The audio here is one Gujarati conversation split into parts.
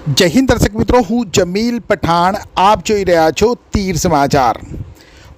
જય હિન્દ દર્શક મિત્રો હું જમીલ પઠાણ આપ જોઈ રહ્યા છો તીર સમાચાર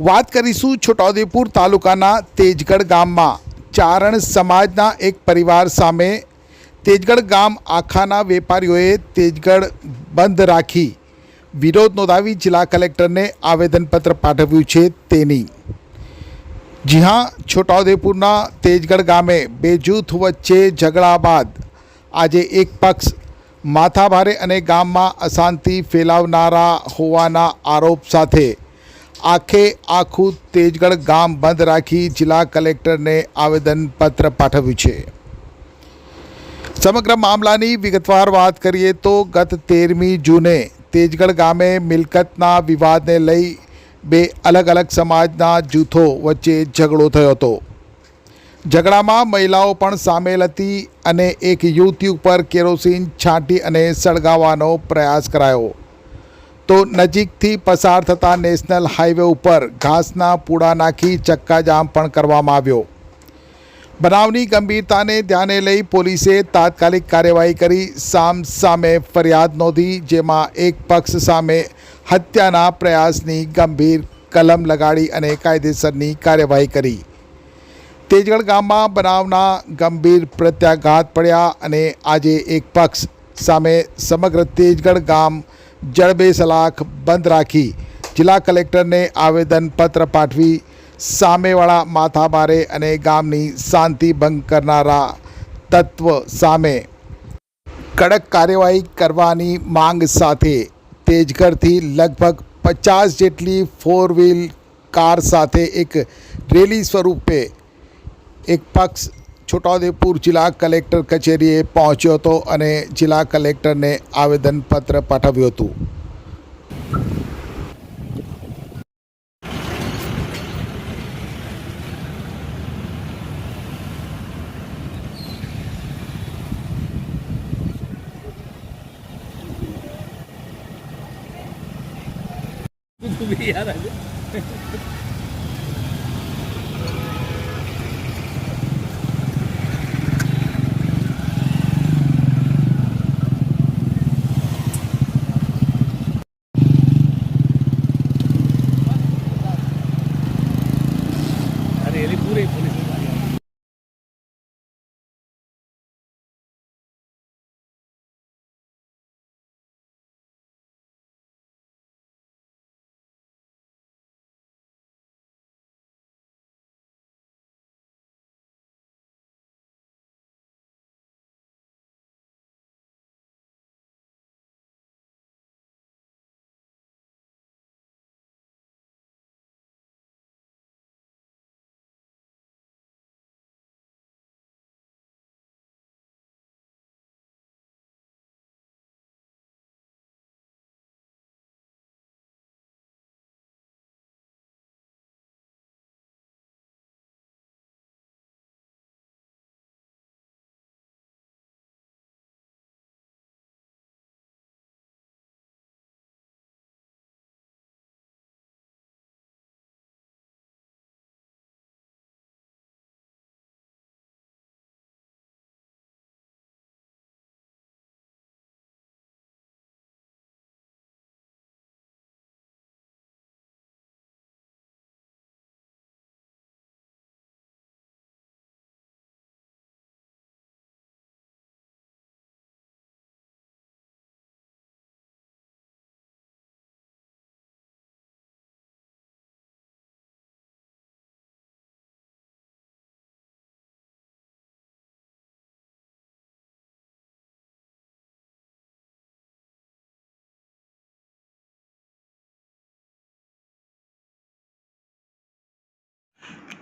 વાત કરીશું છોટાઉદેપુર તાલુકાના તેજગઢ ગામમાં। ચારણ સમાજના એક પરિવાર સામે તેજગઢ ગામ આખાના વેપારીઓએ તેજગઢ બંધ રાખી વિરોધ નોંધાવી જિલ્લા કલેક્ટરને આવેદનપત્ર પાઠવ્યું છે તેની। જી હા, છોટાઉદેપુરના તેજગઢ ગામે બે જૂથ વચ્ચે ઝઘડા બાદ આજે એક પક્ષ માથાભારે અને ગામમાં અશાંતિ ફેલાવનારા હોવાના આરોપ સાથે આખે આખું તેજગઢ ગામ બંધ રાખી જિલ્લા કલેક્ટરને આવેદનપત્ર પાઠવ્યું છે. સમગ્ર મામલાની વિગતવાર વાત કરીએ તો ગત તેરમી જૂને તેજગઢ ગામે મિલકતના વિવાદને લઈ બે અલગ અલગ સમાજના જૂથો વચ્ચે ઝઘડો થયો હતો. ઝઘડામાં મહિલાઓ પણ સામેલ હતી અને એક યુવતી ઉપર કેરોસીન છાંટી અને સળગાવવાનો પ્રયાસ કરાયો. તો નજીકથી પસાર થતા નેશનલ હાઈવે ઉપર ઘાસના પૂડા નાખી ચક્કાજામ પણ કરવામાં આવ્યો. બનાવની ગંભીરતાને ધ્યાને લઈ પોલીસે તાત્કાલિક કાર્યવાહી કરી સામ સામે ફરિયાદ નોંધી, જેમાં એક પક્ષ સામે હત્યાના પ્રયાસની ગંભીર કલમ લગાડી અને કાયદેસરની કાર્યવાહી કરી. તેજગઢ ગામમાં બનાવના ગંભીર પ્રત્યાઘાત પડ્યા અને આજે એક પક્ષ સામે સમગ્ર તેજગઢ ગામ જડબે સલાખ બંધ રાખી જિલ્લા કલેક્ટરને આવેદનપત્ર પાઠવી સામેવાળા માથાભારે અને ગામની શાંતિ ભંગ કરનારા તત્વ સામે કડક કાર્યવાહી કરવાની માંગ સાથે તેજગઢથી લગભગ પચાસ જેટલી ફોર વ્હીલ કાર સાથે એક રેલી સ્વરૂપે એક પક્ષ છોટાઉદેપુર જિલ્લા કલેક્ટર કચેરીએ પહોંચ્યો હતો અને જિલ્લા કલેક્ટરને આવેદનપત્ર પાઠવ્યું હતું. अरे